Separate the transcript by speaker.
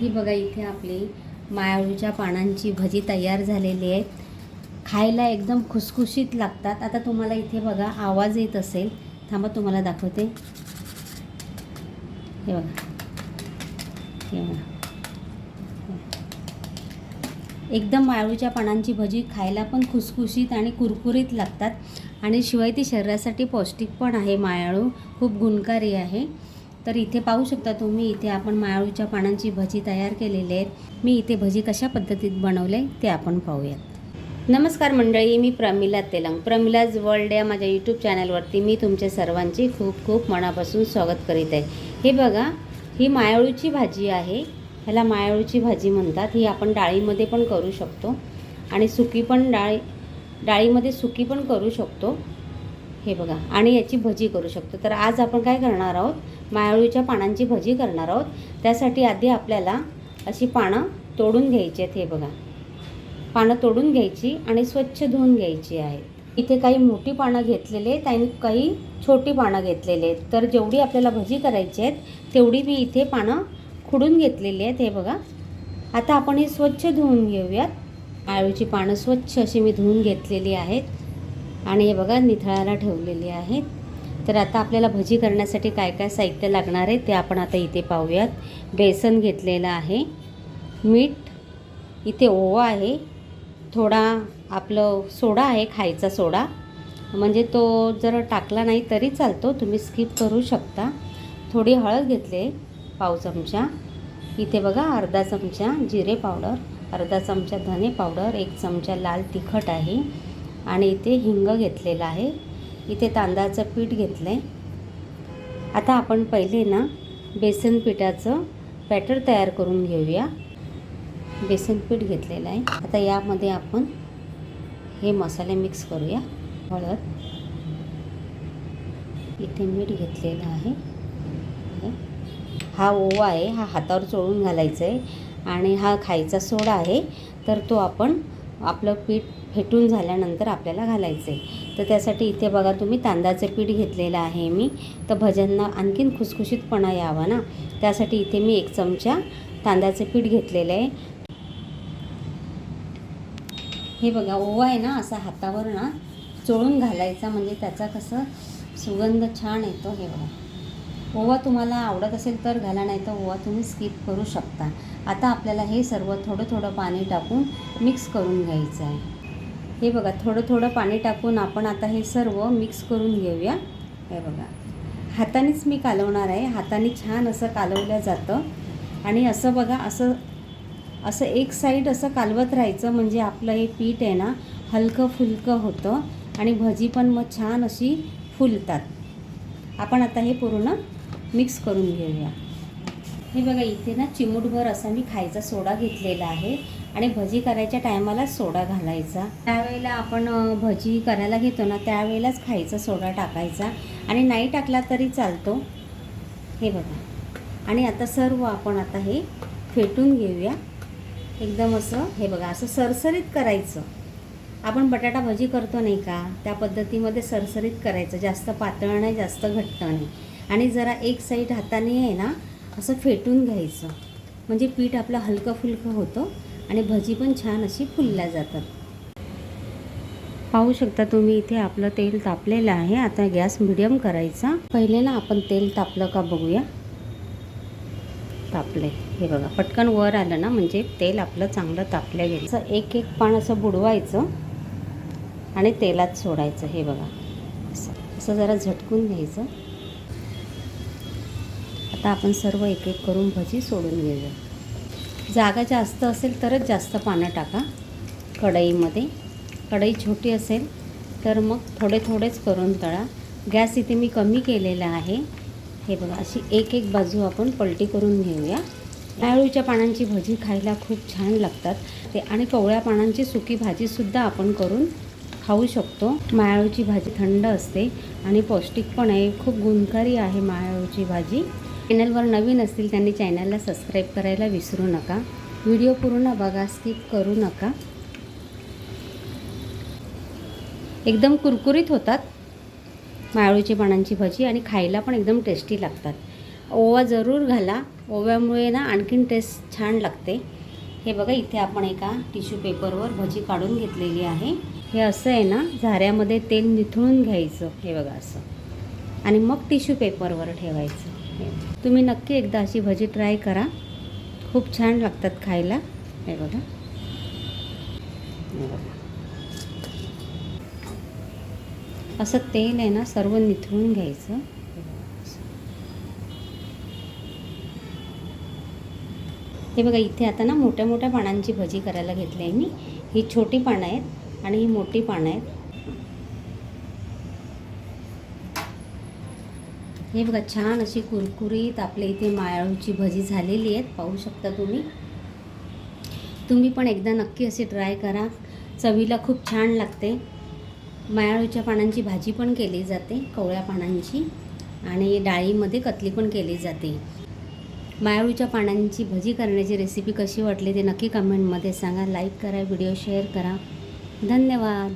Speaker 1: ही बघा इथे आपली मायाळूच्या पानांची भजी तयार झालेली आहे. खायला एकदम खुसखुशीत लागतात. आता तुम्हाला इथे बघा आवाज येत असेल. थांबा तुम्हाला दाखवते. हे बघा. हे बघा. एकदम मायाळूच्या पानांची भजी खायला पण खुसखुशीत आणि कुरकुरीत लागतात. आणि शिवाय ती शरीरासाठी पौष्टिक पण आहे मायाळू. खूप गुणकारी आहे. तर इथे पाहू शकता तुम्ही इथे आपण मायाळूच्या पानांची भजी तयार केलेली आहेत. मी इथे भजी कशा पद्धतीत बनवले ते आपण पाहूयात. नमस्कार मंडळी मी प्रमिला तेलंग. प्रमिलाज वर्ल्ड या माझ्या यूट्यूब चॅनलवरती मी तुमच्या सर्वांची खूप खूप मनापासून स्वागत करीत आहे. हे बघा ही मायाळूची भाजी आहे. ह्याला मायाळूची भाजी म्हणतात. ही आपण डाळीमध्ये पण करू शकतो आणि सुकी पण डाळी डाळीमध्ये सुकी पण करू शकतो. हे बघा आणि याची भजी करू शकतो. तर आज आपण काय करणार आहोत? मायाळूच्या पानांची भजी करणार आहोत. त्यासाठी आधी आपल्याला अशी पानं तोडून घ्यायची आहेत. हे बघा. पानं तोडून घ्यायची आणि स्वच्छ धुवून घ्यायची आहेत. इथे काही मोठी पानं घेतलेली आहेत आणि काही छोटी पानं घेतलेली आहेत. तर जेवढी आपल्याला भजी करायची आहेत तेवढी मी इथे पानं खुडून घेतलेली आहेत. हे बघा. आता आपण हे स्वच्छ धुवून घेऊयात. आळूची पानं स्वच्छ अशी मी धुवून घेतलेली आहेत. आणि हे बघा निथळायला ठेवलेली आहेत. तर आता आपल्याला भजी करण्यासाठी काय काय साहित्य लागणार आहे ते आपण आता इथे पाहूयात. बेसन घेतलेलं आहे मीठ इथे ओवा आहे थोडा आपलं सोडा आहे खायचा सोडा. म्हणजे तो जर टाकला नाही तरी चालतो तुम्ही स्किप करू शकता. थोडी हळद घेतले पाव चमचा. इथे बघा अर्धा चमचा जिरे पावडर अर्धा चमचा धने पावडर एक चमचा लाल तिखट आहे. आणि इथे हिंग घेतलेला आहे. इथे तांदळाचं पीठ घेतलं आहे आता आपण पहिले ना बेसन पिठाचं बॅटर तयार करून घेऊया. बेसन पीठ घेतलेलं आहे. आता यामध्ये आपण हे मसाले मिक्स करूया. हळद. इथे मीठ घेतलेलं आहे. हा. ओवा आहे हा हातावर चोळून घालायचा आहे आणि हा खायचा सोडा आहे तर तो आपण आपलं पीठ फेटून झाल्यानंतर आपल्याला घालायचं आहे. तर त्यासाठी इथे बघा तुम्ही तांदळाचं पीठ घेतलेलं आहे मी. तर भज्यांना आणखीन खुसखुशीतपणा यावा ना. त्यासाठी इथे मी एक चमचा तांदळाचं पीठ घेतलेलं आहे. हे बघा ओवा आहे ना असा हातावर ना चोळून घालायचा. म्हणजे त्याचा कसं सुगंध छान येतो हे बघा. ओवा तुम्हाला आवडत असेल तर घाला नाही तर ओवा तुम्ही स्किप करू शकता. आता आपल्याला हे सर्व थोडं थोडं पाणी टाकून मिक्स करून घ्यायचं आहे. हे बघा थोडं थोडं पाणी टाकून आपण आता हे सर्व मिक्स करून घेऊया. हे बघा हातानेच मी कालवणार आहे. हाताने छान असं कालवलं जातं. आणि असं बघा असं असं एक साईड असं कालवत राहायचं म्हणजे आपलं हे पीठ आहे ना हलकं फुलकं होतं. आणि भजी पण मग छान अशी फुलतात. आपण आता हे पूर्ण मिक्स करून घेऊया. हे बघा इथे ना चिमूटभर असा मी खायचा सोडा घेतलेला आहे आणि भजी करायच्या टायमाला सोडा घालायचा. त्यावेळेला आपण भजी करायला घेतो ना त्यावेळेलाच खायचा सोडा टाकायचा आणि नाही टाकला तरी चालतो. हे बघा. आणि आता सर्व आपण आता हे फेटून घेऊया. एकदम असं हे बघा असं सरसरीत करायचं. आपण बटाटा भजी करतो नाही का? त्या पद्धतीमध्ये सरसरीत करायचं. जास्त पातळ नाही जास्त घट्ट नाही. आणि जरा एक साईड हाताने आहे ना असं फेटून घ्यायचं. म्हणजे पीठ आपलं हलकं फुलकं होतं आणि भजी पण छान अशी फुलल्या जातात. पाहू शकता तुम्ही इथे आपलं तेल तापलेलं आहे. आता गॅस मिडियम करायचा. पहिले ना आपण तेल तापलं का बघूया. तापले हे बघा पटकन वर आलं ना म्हणजे तेल आपलं चांगलं तापलं गेलं. असं एक एक पान असं बुडवायचं आणि तेलात सोडायचं. हे बघा. असं असं जरा झटकून घ्यायचं. आता आपण सर्व एक एक करून भजी सोडून घेऊया. जागा जास्त असेल तरच जास्त पानं टाका कढईमध्ये. कढई छोटी असेल तर मग थोडे थोडेच करून तळा. गॅस इथे मी कमी केलेला आहे. हे बघा अशी एक एक बाजू आपण पलटी करून घेऊया. नारळीच्या पानांची भजी खायला खूप छान लागतात. ते आणि कवळ्या पानांची सुकी भाजीसुद्धा आपण करून खाऊ शकतो. मायाळूची भाजी थंड असते आणि पौष्टिक पण आहे. खूप गुणकारी आहे मायाळूची भाजी. चॅनलवर नवीन असतील त्यांनी चॅनलला सबस्क्राईब करायला विसरू नका. व्हिडिओ पूर्ण बघा स्किप करू नका. एकदम कुरकुरीत होतात. मायाळूची पानांची भजी आणि खायला पण एकदम टेस्टी लागतात. ओवा जरूर घाला. ओव्यामुळे ना आणखीन टेस्ट छान लागते. हे बघा इथे आपण एका टिश्यू पेपरवर भजी काढून घेतलेली आहे. हे असं आहे ना झाऱ्यामध्ये तेल निथळून घ्यायचं. हे बघा असं. आणि मग टिश्यू पेपरवर ठेवायचं. तुम्ही नक्की एकदा अशी भजी ट्राय करा. खूप छान लागतात खायला. हे बघा. असं तेल आहे ना सर्व निथळून घ्यायचं. हे बघा इथे आता ना मोठ्या मोठ्या पानांची भजी करायला घेतली आहे मी. ही छोटी पानं आहेत आणि ही मोठी पानं आहेत. हे बघा छान अशी कुरकुरीत आपल्या इथे मायाळूची भजी झालेली आहेत. पाहू शकता तुम्ही. तुम्ही पण एकदा नक्की असे ट्राय करा. चवीला खूप छान लागते. मायाळूच्या पानांची भाजी पण केली जाते कवळ्या पानांची. आणि डाळीमध्ये कतली पण केली जाते. मायाळूच्या पानांची भजी करण्याची रेसिपी कशी वाटली ते नक्की कमेंटमध्ये सांगा. लाईक करा व्हिडिओ शेअर करा. धन्यवाद.